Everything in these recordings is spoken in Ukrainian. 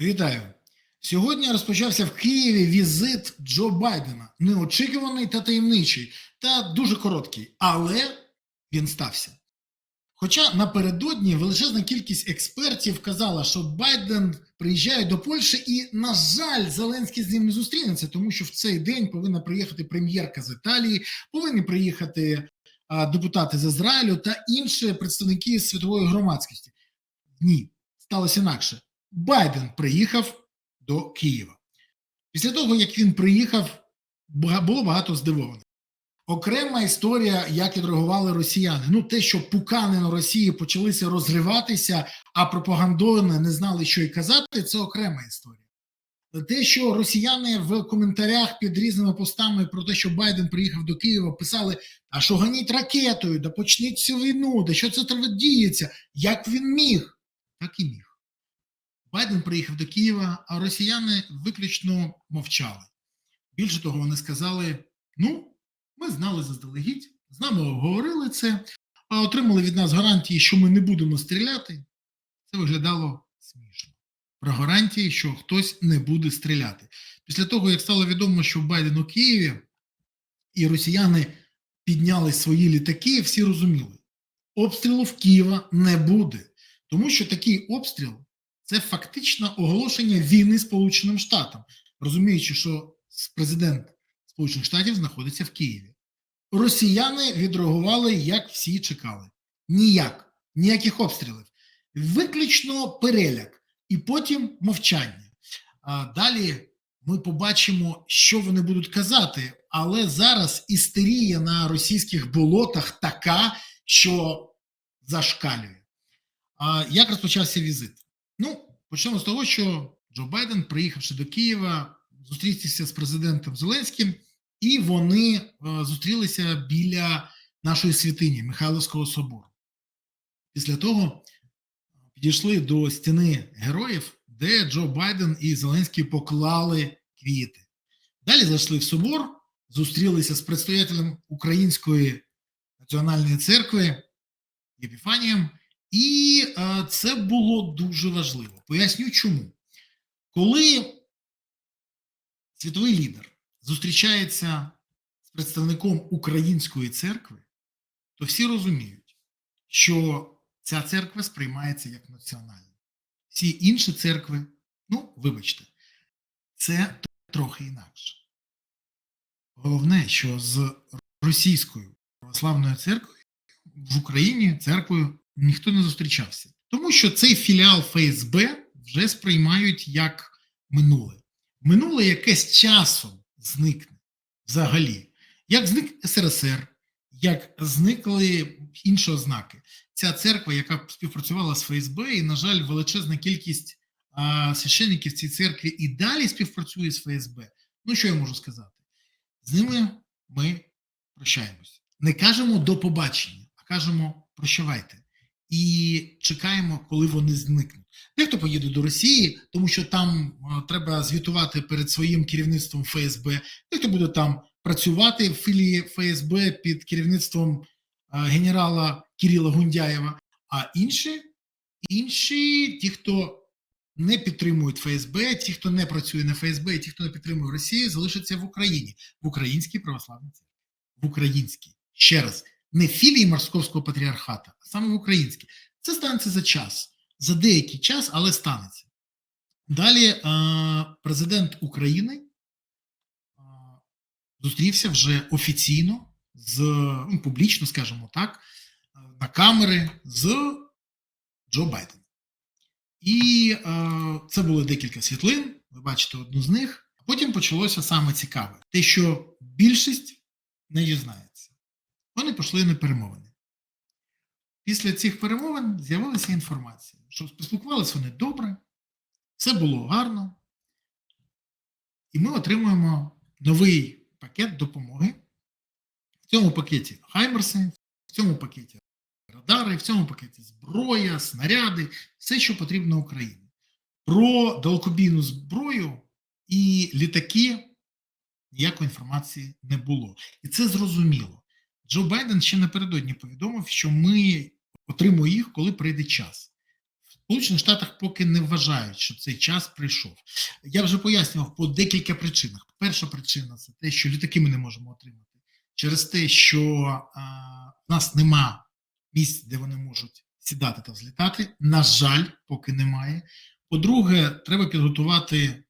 Вітаю! Сьогодні розпочався в Києві візит Джо Байдена. Неочікуваний та таємничий, та дуже короткий, але він стався. Хоча напередодні величезна кількість експертів казала, що Байден приїжджає до Польщі, і, на жаль, Зеленський з ним не зустрінеться, тому що в цей день повинна приїхати прем'єрка з Італії, повинні приїхати а, депутати з Ізраїлю та інші представники світової громадськості. Ні, сталося інакше. Байден приїхав до Києва. Після того, як він приїхав, було багато здивованих. Окрема історія, як відреагували росіяни. Ну, те, що пукани на Росії почалися розриватися, а пропагандони не знали, що й казати, це окрема історія. Те, що росіяни в коментарях під різними постами про те, що Байден приїхав до Києва, писали: а що ганіть ракетою, да почніть цю війну, да що це діється, як він міг, так і міг. Байден приїхав до Києва, а росіяни виключно мовчали. Більше того, вони сказали: ну, ми знали заздалегідь, з нами обговорили це, а отримали від нас гарантії, що ми не будемо стріляти. Це виглядало смішно. Про гарантії, що хтось не буде стріляти. Після того, як стало відомо, що Байден у Києві і росіяни підняли свої літаки, всі розуміли, обстрілу в Києва не буде, тому що такий обстріл це фактично оголошення війни Сполученим Штатам, розуміючи, що президент Сполучених Штатів знаходиться в Києві. Росіяни відреагували, як всі чекали. Ніяк, ніяких обстрілів. Виключно переляк, і потім мовчання. А далі ми побачимо, що вони будуть казати. Але зараз істерія на російських болотах така, що зашкалює. А як розпочався візит? Почнемо з того, що Джо Байден, приїхавши до Києва, зустрівся з президентом Зеленським, і вони е, зустрілися біля нашої святині Михайловського собору. Після того підійшли до стіни героїв, де Джо Байден і Зеленський поклали квіти. Далі зайшли в собор, зустрілися з предстоятелем Української національної церкви Єпіфанієм, і е, це було дуже важливо. Поясню чому. Коли світовий лідер зустрічається з представником української церкви, то всі розуміють, що ця церква сприймається як національна. Всі інші церкви, ну, вибачте, це трохи інакше. Головне, що з російською православною церквою в Україні церквою ніхто не зустрічався. Тому що цей філіал ФСБ вже сприймають як минуле. Минуле якесь часом зникне взагалі. Як зник СРСР, як зникли інші ознаки. Ця церква, яка співпрацювала з ФСБ, і, на жаль, величезна кількість а, священників цій церкві і далі співпрацює з ФСБ. Ну, що я можу сказати? З ними ми прощаємось. Не кажемо до побачення, а кажемо прощавайте. І чекаємо, коли вони зникнуть. Дехто поїде до Росії, тому що там треба звітувати перед своїм керівництвом ФСБ. Дехто буде там працювати в філії ФСБ під керівництвом генерала Кирила Гундяєва. А інші, інші, ті, хто не підтримують ФСБ, ті, хто не працює на ФСБ, ті, хто не підтримує Росію, залишаться в Україні, в українській православній церкві. В українській. Ще раз, не філії Московського патріархата, а саме в українській. Це станеться за час, за деякий час, але станеться. Далі президент України зустрівся вже офіційно з ну, публічно, скажімо так, на камери з Джо Байденом. І це було декілька світлин. Ви бачите одну з них. Потім почалося саме цікаве: те, що більшість не дізнається. Вони пішли на перемовини. Після цих перемовин з'явилася інформація, що спілкувалися вони добре, все було гарно, і ми отримуємо новий пакет допомоги. В цьому пакеті Хаймерси, в цьому пакеті радари, в цьому пакеті зброя, снаряди, все, що потрібно Україні. Про далекобійну зброю і літаки ніякої інформації не було. І це зрозуміло. Джо Байден ще напередодні повідомив, що ми отримуємо їх, коли прийде час. Сполучених Штатах поки не вважають, що цей час прийшов. Я вже пояснював по декілька причинах. Перша причина це те, що літаки ми не можемо отримати через те, що в нас нема місць, де вони можуть сідати та взлітати. На жаль, поки немає. По-друге, треба підготувати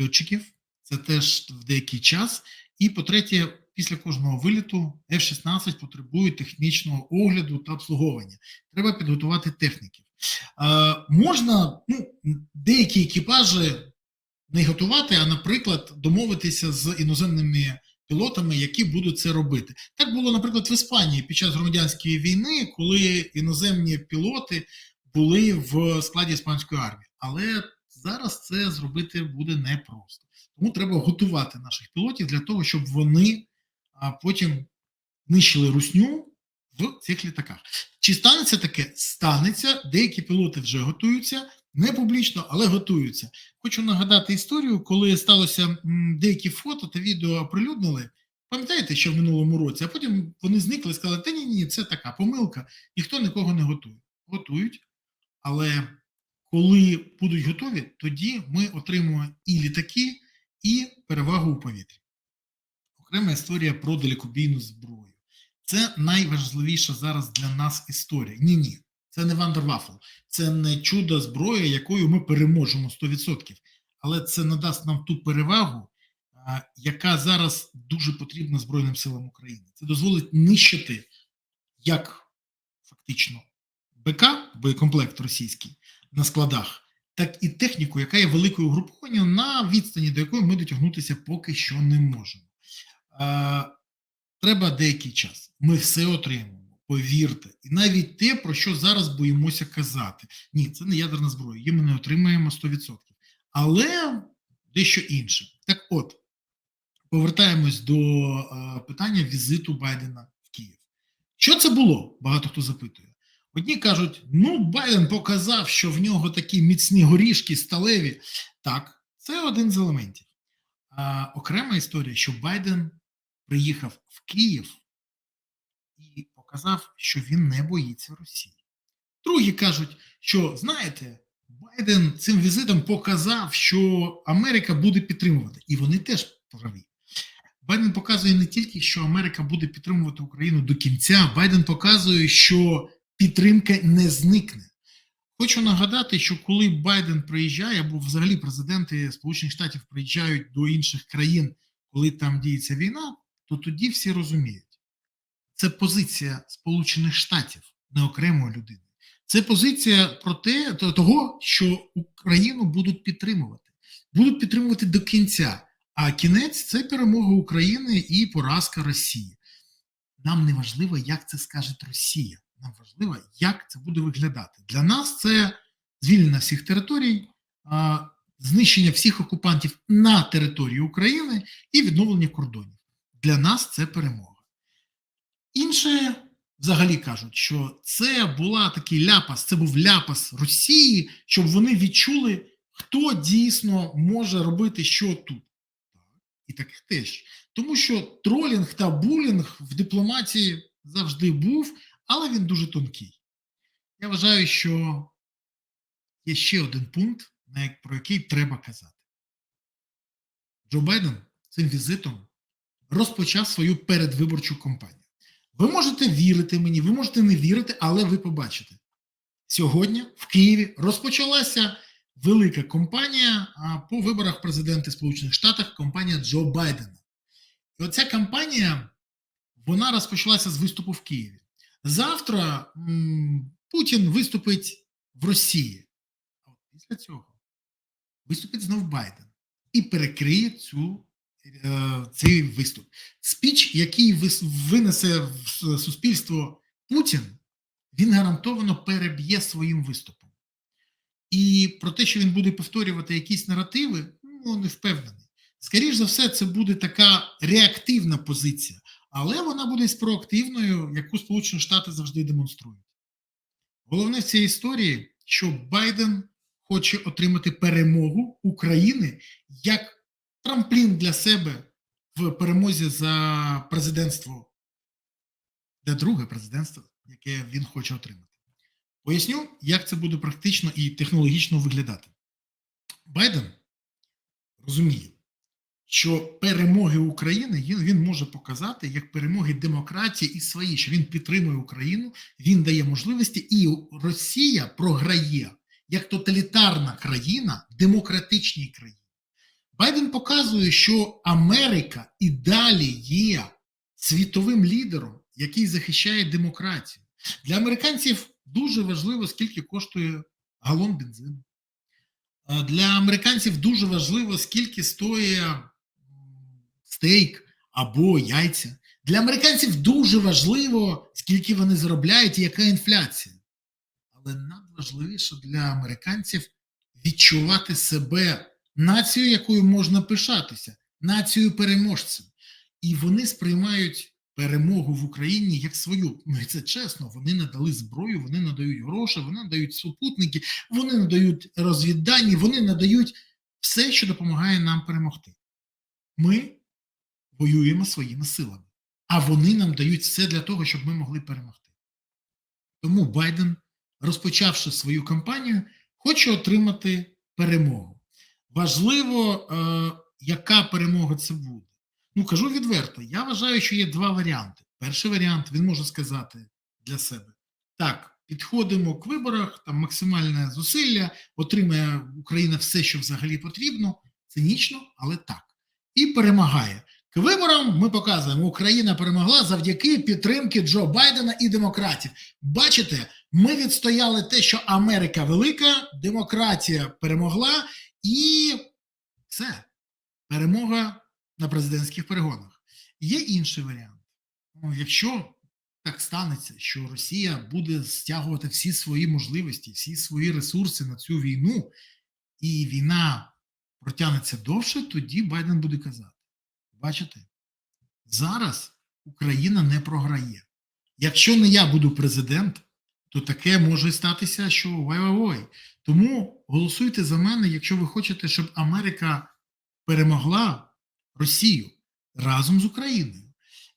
льотчиків. Це теж в деякий час. І по-третє, після кожного виліту F-16 потребує технічного огляду та обслуговування. Треба підготувати техніків. Е, можна ну, деякі екіпажі не готувати, а, наприклад, домовитися з іноземними пілотами, які будуть це робити. Так було, наприклад, в Іспанії під час громадянської війни, коли іноземні пілоти були в складі іспанської армії. Але зараз це зробити буде непросто. Тому треба готувати наших пілотів для того, щоб вони а, потім нищили русню в цих літаках. Чи станеться таке? Станеться. Деякі пілоти вже готуються, не публічно, але готуються. Хочу нагадати історію, коли сталося деякі фото та відео оприлюднили. Пам'ятаєте, що в минулому році, а потім вони зникли і сказали, та ні, ні, це така помилка, ніхто нікого не готує. Готують, але коли будуть готові, тоді ми отримуємо і літаки, і перевагу у повітрі. Окрема історія про далекобійну зброю. Це найважливіша зараз для нас історія. Ні, ні, це не Вандервафл, це не чудо зброя, якою ми переможемо 100%. Але це надасть нам ту перевагу, яка зараз дуже потрібна Збройним силам України. Це дозволить нищити як фактично БК, боєкомплект російський на складах, так і техніку, яка є великою групованню на відстані, до якої ми дотягнутися поки що не можемо. Треба деякий час. Ми все отримаємо, повірте. І навіть те, про що зараз боїмося казати. Ні, це не ядерна зброя, її ми не отримаємо 100%. Але дещо інше. Так от, повертаємось до питання візиту Байдена в Київ. Що це було? Багато хто запитує. Одні кажуть, ну, Байден показав, що в нього такі міцні горішки, сталеві. Так, це один з елементів. А, окрема історія, що Байден приїхав в Київ і показав, що він не боїться Росії. Другі кажуть, що знаєте, Байден цим візитом показав, що Америка буде підтримувати, і вони теж праві. Байден показує не тільки, що Америка буде підтримувати Україну до кінця, Байден показує, що підтримка не зникне. Хочу нагадати, що коли Байден приїжджає, або взагалі президенти Сполучених Штатів приїжджають до інших країн, коли там діється війна, то тоді всі розуміють, це позиція Сполучених Штатів, не окремої людини. Це позиція про те, того, що Україну будуть підтримувати, будуть підтримувати до кінця. А кінець це перемога України і поразка Росії. Нам не важливо, як це скаже Росія. Нам важливо, як це буде виглядати. Для нас це звільнення всіх територій, знищення всіх окупантів на території України і відновлення кордонів. Для нас це перемога. Інші взагалі кажуть, що це була такий ляпас, це був ляпас Росії, щоб вони відчули, хто дійсно може робити що тут. І таких теж. Тому що тролінг та булінг в дипломатії завжди був, але він дуже тонкий. Я вважаю, що є ще один пункт, про який треба казати. Джо Байден цим візитом розпочав свою передвиборчу кампанію. Ви можете вірити мені, ви можете не вірити, але ви побачите. Сьогодні в Києві розпочалася велика кампанія по виборах президента Сполучених Штатів, кампанія Джо Байдена. І оця кампанія вона розпочалася з виступу в Києві. Завтра м, Путін виступить в Росії. А після цього виступить знов Байден і перекриє цю, цей виступ. Спіч, який винесе в суспільство Путін, він гарантовано переб'є своїм виступом. І про те, що він буде повторювати якісь наративи, ну не впевнений. Скоріше за все, це буде така реактивна позиція, але вона буде з проактивною, яку Сполучені Штати завжди демонструють. Головне в цій історії, що Байден хоче отримати перемогу України як трамплін для себе в перемозі за президентство, для друге президентство, яке він хоче отримати. Поясню, як це буде практично і технологічно виглядати. Байден розуміє, що перемоги України він може показати як перемоги демократії і свої, що він підтримує Україну, він дає можливості, і Росія програє як тоталітарна країна демократичній країні. Байден показує, що Америка і далі є світовим лідером, який захищає демократію. Для американців дуже важливо, скільки коштує галон бензину. Е, Для американців дуже важливо, скільки стоїть стейк або яйця. Для американців дуже важливо, скільки вони заробляють і яка інфляція. Але надважливіше для американців відчувати себе нацією, якою можна пишатися, нацією переможцем. І вони сприймають перемогу в Україні як свою. Ну і це чесно. Вони надали зброю, вони надають гроші, вони надають супутники, вони надають розвіддані, вони надають все, що допомагає нам перемогти. Ми воюємо своїми силами, а вони нам дають все для того, щоб ми могли перемогти. Тому Байден, розпочавши свою кампанію, хоче отримати перемогу. Важливо, е, яка перемога це буде. Ну, кажу відверто, я вважаю, що є два варіанти. Перший варіант він може сказати для себе: так, підходимо к виборах, там максимальне зусилля, отримає Україна все, що взагалі потрібно, цинічно, але так. І перемагає. К виборам ми показуємо, Україна перемогла завдяки підтримки Джо Байдена і демократів. Бачите, ми відстояли те, що Америка велика, демократія перемогла, і все. Перемога на президентських перегонах. Є інший варіант. Ну, якщо так станеться, що Росія буде стягувати всі свої можливості, всі свої ресурси на цю війну, і війна протягнеться довше, тоді Байден буде казати: бачите, зараз Україна не програє. Якщо не я буду президент, то таке може статися, що ой-ой-ой. Тому голосуйте за мене, якщо ви хочете, щоб Америка перемогла Росію разом з Україною.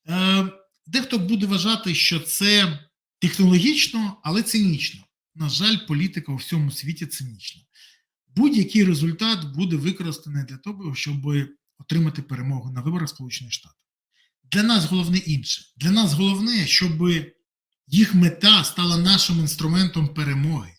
Е, Дехто буде вважати, що це технологічно, але цинічно. На жаль, політика у всьому світі цинічна. Будь-який результат буде використаний для того, щоб отримати перемогу на виборах Сполучених Штатів. Для нас головне інше. Для нас головне, щоб їх мета стала нашим інструментом перемоги.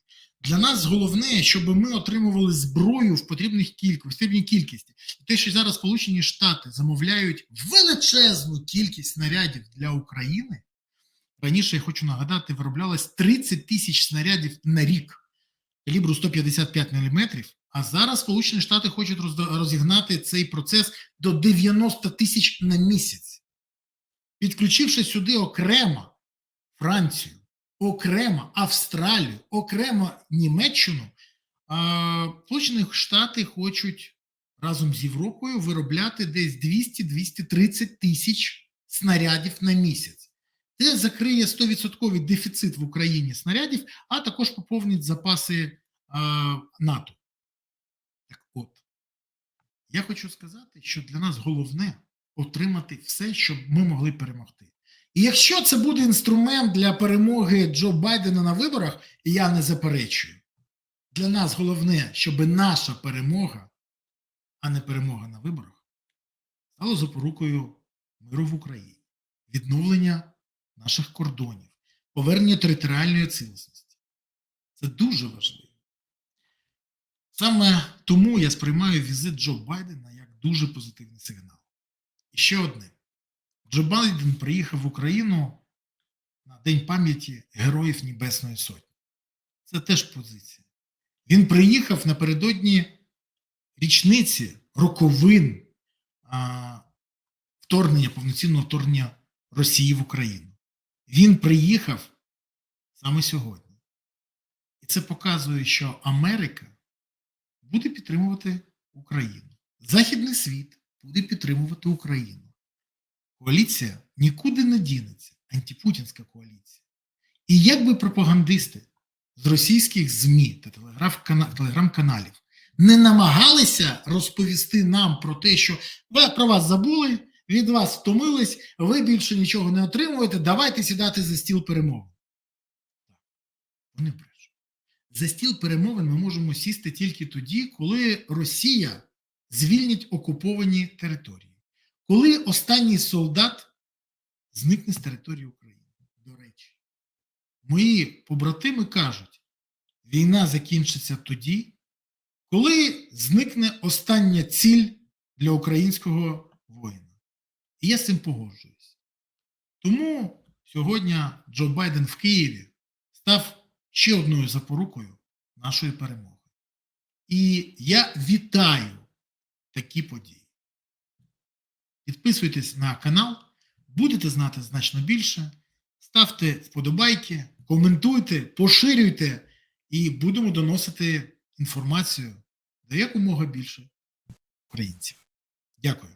Для нас головне, щоб ми отримували зброю в потрібних кількості, потрібній кількості. Те, що зараз Сполучені Штати замовляють величезну кількість снарядів для України. Раніше я хочу нагадати, вироблялось 30 тисяч снарядів на рік калібру 155 мм, а зараз Сполучені Штати хочуть розігнати цей процес до 90 тисяч на місяць, підключивши сюди окремо Францію, окремо Австралію, окремо Німеччину, Сполучені Штати хочуть разом з Європою виробляти десь 200-230 тисяч снарядів на місяць. Це закриє 100% дефіцит в Україні снарядів, а також поповнить запаси НАТО. Так от, я хочу сказати, що для нас головне отримати все, щоб ми могли перемогти. І якщо це буде інструмент для перемоги Джо Байдена на виборах, я не заперечую, для нас головне, щоб наша перемога, а не перемога на виборах, стала запорукою миру в Україні, відновлення наших кордонів, повернення територіальної цілісності. Це дуже важливо. Саме тому я сприймаю візит Джо Байдена як дуже позитивний сигнал. І ще одне. Джо Байден приїхав в Україну на День пам'яті Героїв Небесної Сотні. Це теж позиція. Він приїхав напередодні річниці роковин а, вторгнення, повноцінного вторгнення Росії в Україну. Він приїхав саме сьогодні. І це показує, що Америка буде підтримувати Україну. Західний світ буде підтримувати Україну. Коаліція нікуди не дінеться, антипутінська коаліція. І якби пропагандисти з російських ЗМІ та телеграм-каналів не намагалися розповісти нам про те, що ви про вас забули, від вас втомились, ви більше нічого не отримуєте, давайте сідати за стіл перемоги. Вони брешуть. за стіл перемовин ми можемо сісти тільки тоді, коли Росія звільнить окуповані території, коли останній солдат зникне з території України. До речі, мої побратими кажуть, війна закінчиться тоді, коли зникне остання ціль для українського воїна. І я з цим погоджуюсь. Тому сьогодні Джо Байден в Києві став ще одною запорукою нашої перемоги. І я вітаю такі події. Підписуйтесь на канал, будете знати значно більше. Ставте вподобайки, коментуйте, поширюйте і будемо доносити інформацію до якомога більше українців. Дякую.